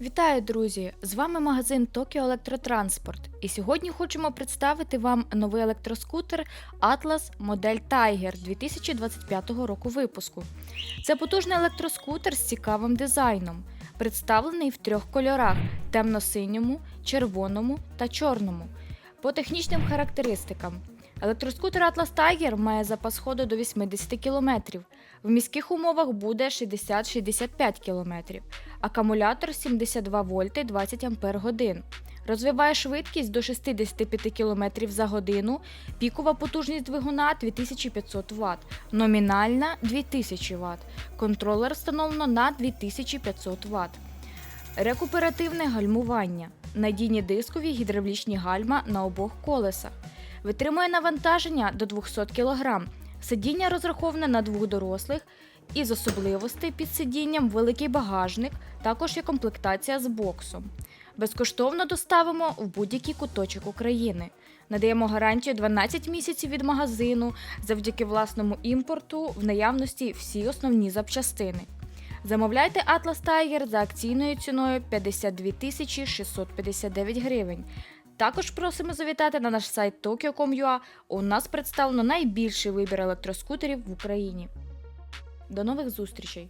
Вітаю, друзі! З вами магазин Tokyo Електротранспорт. І сьогодні хочемо представити вам новий електроскутер Atlas модель Tiger 2025 року випуску. Це потужний електроскутер з цікавим дизайном, представлений в трьох кольорах: темно-синьому, червоному та чорному. По технічним характеристикам. Електроскутер Atlas Tiger має запас ходу до 80 км. В міських умовах буде 60-65 км. Акумулятор 72 вольти 20 ампер. Розвиває швидкість до 65 км за годину, пікова потужність двигуна 2500 Вт, номінальна 2000 Вт. Контролер встановлено на 2500 Вт. Рекуперативне гальмування. Надійні дискові гідравлічні гальма на обох колесах. Витримує навантаження до 200 кг. Сидіння розраховане на двох дорослих. Із особливостей під сидінням великий багажник, також є комплектація з боксом. Безкоштовно доставимо в будь-який куточок України. Надаємо гарантію 12 місяців від магазину завдяки власному імпорту в наявності всі основні запчастини. Замовляйте Atlas Tiger за акційною ціною 52 659 гривень. Також просимо завітати на наш сайт Tokyo.com.ua. У нас представлено найбільший вибір електроскутерів в Україні. До нових зустрічей!